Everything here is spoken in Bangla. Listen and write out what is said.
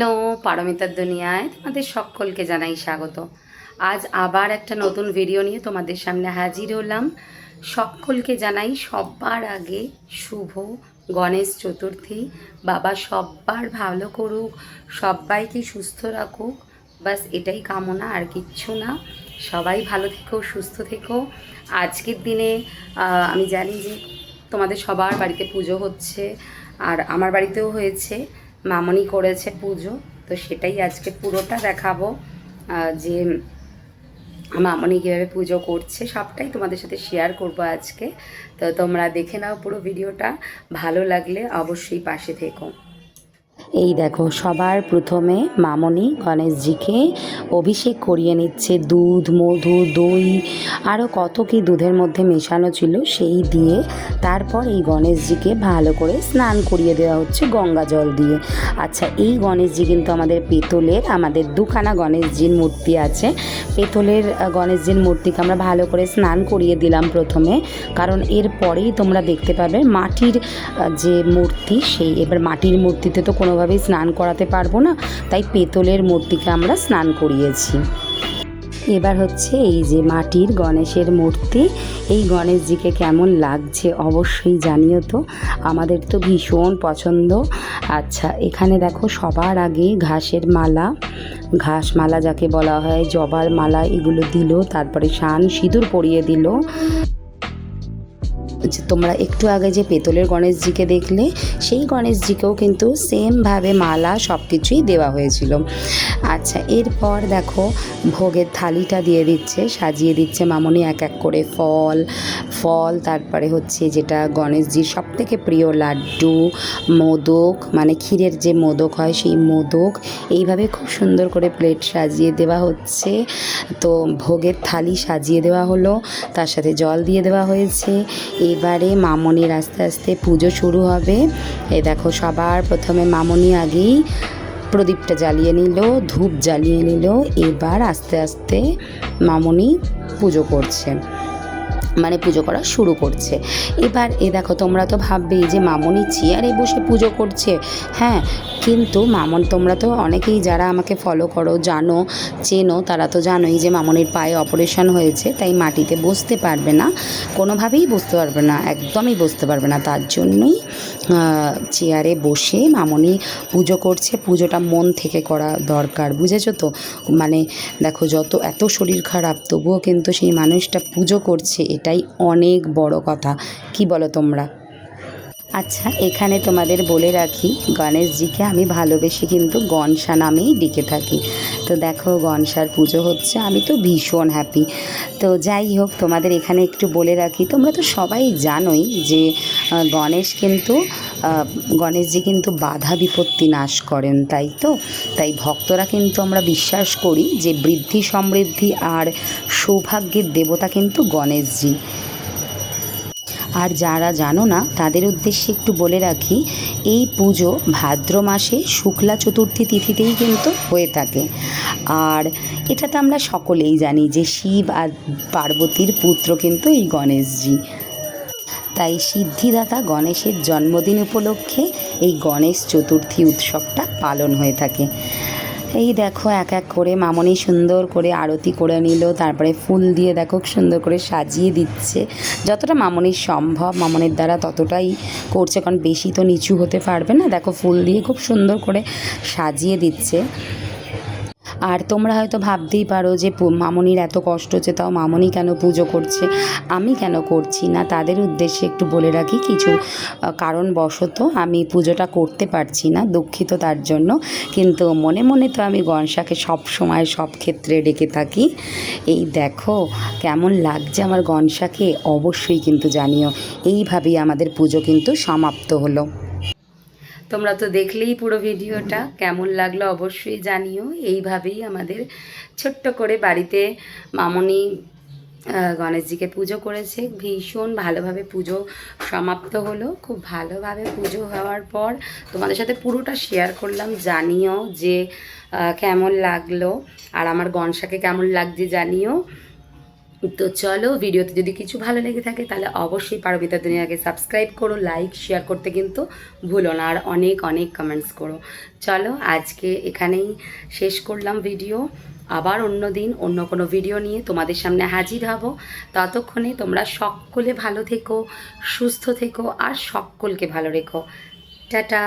হ্যালো, পারমিতার দুনিয়ায় তোমাদের সকলকে জানাই স্বাগত। আজ আবার একটা নতুন ভিডিও নিয়ে তোমাদের সামনে হাজির হলাম। সকলকে জানাই সবার আগে শুভ গণেশ চতুর্থী। বাবা সব্বার ভালো করুক সবাইকে সুস্থ রাখুক। বাস এটাই কামনা, আর কিচ্ছু না। সবাই ভালো থেকো, সুস্থ থেকো। আজকের দিনে আমি জানি যে তোমাদের সবার বাড়িতে পুজো হচ্ছে, আর আমার বাড়িতেও হয়েছে। মামনি করেছে পুজো, তো সেটাই আজকে পুরোটা দেখাবো। যে মামনি কীভাবে পুজো করছে, সবটাই তোমাদের সাথে শেয়ার করব আজকে। তো তোমরা দেখে নাও পুরো ভিডিওটা ভালো লাগলে অবশ্যই পাশে থেকো। এই দেখো, সবার প্রথমে মামনি গণেশজিকে অভিষেক করিয়ে নিচ্ছে দুধ, মধু, দই আরও কত কি দুধের মধ্যে মেশানো ছিল সেই দিয়ে তারপর এই গণেশজিকে ভালো করে স্নান করিয়ে দেওয়া হচ্ছে গঙ্গা জল দিয়ে। আচ্ছা এই গণেশজি কিন্তু আমাদের পেতলের, আমাদের দুখানা গণেশজির মূর্তি আছে। পেতলের গণেশজির মূর্তিকে আমরা ভালো করে স্নান করিয়ে দিলাম প্রথমে, কারণ এর পরেই তোমরা দেখতে পাবে মাটির যে মূর্তি সেই, এবার মাটির মূর্তিতে তো কোনোভাবেই স্নান করাতে পারব না, তাই পেতলের মূর্তিকে আমরা স্নান করিয়েছি। এবার হচ্ছে এই যে মাটির গণেশের মূর্তি, এই গণেশজিকে কেমন লাগছে অবশ্যই জানিও তো। আমাদের তো ভীষণ পছন্দ। আচ্ছা এখানে দেখো সবার আগে ঘাসের মালা ঘাস মালা যাকে বলা হয়, জবার মালা এগুলো দিল, তারপরে শান সিঁদুর পরিয়ে দিল। তোমরা একটু আগে যে পেতলের গণেশজিকে দেখলে, সেই গণেশজিকেও কিন্তু সেমভাবে মালা সব কিছুই দেওয়া হয়েছিল। আচ্ছা এরপর দেখো ভোগের থালিটা দিয়ে দিচ্ছে, সাজিয়ে দিচ্ছে মামনি এক এক করে ফল। ফল তারপরে হচ্ছে যেটা গণেশজির সব থেকে প্রিয় লাড্ডু, মোদক মানে ক্ষীরের যে মোদক হয় সেই মোদক, এইভাবে খুব সুন্দর করে প্লেট সাজিয়ে দেওয়া হচ্ছে। তো ভোগের থালি সাজিয়ে দেওয়া হলো, তার সাথে জল দিয়ে দেওয়া হয়েছে। এবারে মামনির আস্তে আস্তে পুজো শুরু হবে। এ দেখো, সবার প্রথমে মামনি আগেই প্রদীপটা জ্বালিয়ে নিল, ধূপ জ্বালিয়ে নিল। এবার আস্তে আস্তে মামনি পুজো করছে। মানে পুজো করা শুরু করছে। এবার এ দেখো, তোমরা তো ভাববেই যে মামনি চেয়ারে বসে পুজো করছে। হ্যাঁ কিন্তু মামন, তোমরা তো অনেকেই যারা আমাকে ফলো করো, জানো, চেনো, তারা তো জানোই যে মামনির পায়ে অপারেশন হয়েছে, তাই মাটিতে বসতে পারবে না। কোনোভাবেই বসতে পারবে না, একদমই বসতে পারবে না। তার জন্যই চেয়ারে বসে মামনি পুজো করছে। পুজোটা মন থেকে করা দরকার, বুঝেছ তো? মানে দেখো, যত, এত শরীর খারাপ, তবুও কিন্তু সেই মানুষটা পুজো করছে এটাই অনেক বড় কথা। কি বলো তোমরা? আচ্ছা এখানে তোমাদের বলে রাখি, গণেশজিকে আমি ভালোবেসে কিন্তু গনসা নামেই ডেকে থাকি। তো দেখো গনসার পুজো হচ্ছে, আমি তো ভীষণ হ্যাপি তো যাই হোক, তোমাদের এখানে একটু বলে রাখি, তোমরা তো সবাই জানোই যে গণেশ কিন্তু গণেশজি কিন্তু বাধা বিপত্তি নাশ করেন, তাই তো? তাই ভক্তরা কিন্তু আমরা বিশ্বাস করি যে বৃদ্ধি সমৃদ্ধি আর সৌভাগ্যের দেবতা কিন্তু গণেশজি। আর যারা জানো না, তাদের উদ্দেশ্যে একটু বলে রাখি, এই পুজো ভাদ্র মাসে শুক্লা চতুর্থী তিথিতেই কিন্তু হয়ে থাকে। আর এটা তো আমরা সকলেই জানি যে শিব আর পার্বতীর পুত্র কিন্তু এই গণেশজি। তাই সিদ্ধিদাতা গণেশের জন্মদিন উপলক্ষে এই গণেশ চতুর্থী উৎসবটা পালন হয়ে থাকে। এই দেখো এক এক করে মামনি সুন্দর করে আরতি করে নিল, তারপরে ফুল দিয়ে দেখো সুন্দর করে সাজিয়ে দিচ্ছে। যতটা মামনির সম্ভব, মামনের দ্বারা ততটাই করছে, কারণ বেশি তো নিচু হতে পারবে না। দেখো ফুল দিয়ে খুব সুন্দর করে সাজিয়ে দিচ্ছে। আর তোমরা হয়তো ভাবতেই পারো যে মামনির এত কষ্ট হচ্ছে তাও মামনি কেন পুজো করছে? আমি কেন করছি না? তাদের উদ্দেশ্যে একটু বলে রাখি, কিছু কারণবশত আমি পুজোটা করতে পারছি না, দুঃখিত তার জন্য। কিন্তু মনে মনে তো আমি গনসাকে সব সময় সব ক্ষেত্রে ডেকে থাকি। এই দেখো, কেমন লাগছে আমার গনসাকে অবশ্যই কিন্তু জানিও। এইভাবেই আমাদের পুজো কিন্তু সমাপ্ত হলো। তোমরা তো দেখলেই পুরো ভিডিওটা। কেমন লাগল অবশ্যই জানিও। এইভাবেই আমাদের ছোট্ট করে বাড়িতে মামনি গণেশজিকে পুজো করেছে। ভীষণ ভালোভাবে পুজো সমাপ্ত হলো। খুব ভালোভাবে পুজো হওয়ার পর তোমাদের সাথে পুরোটা শেয়ার করলাম জানিও যে কেমন লাগল। আর আমার গনসাকে কেমন লাগছে জানিও। তো চলো ভিডিওতে যদি কিছু ভালো লেগে থাকে তাহলে অবশ্যই পারবিতা দুনিয়াকে সাবস্ক্রাইব করো লাইক শেয়ার করতে কিন্তু ভুলো না, আর অনেক অনেক কমেন্টস করো। চলো আজকে এখানেই শেষ করলাম ভিডিও আবার অন্য দিন, অন্য কোনো ভিডিও নিয়ে তোমাদের সামনে হাজির হব। ততক্ষণে তোমরা সকলে ভালো থেকো, সুস্থ থেকো, আর সকলকে ভালো রেখো। টাটা!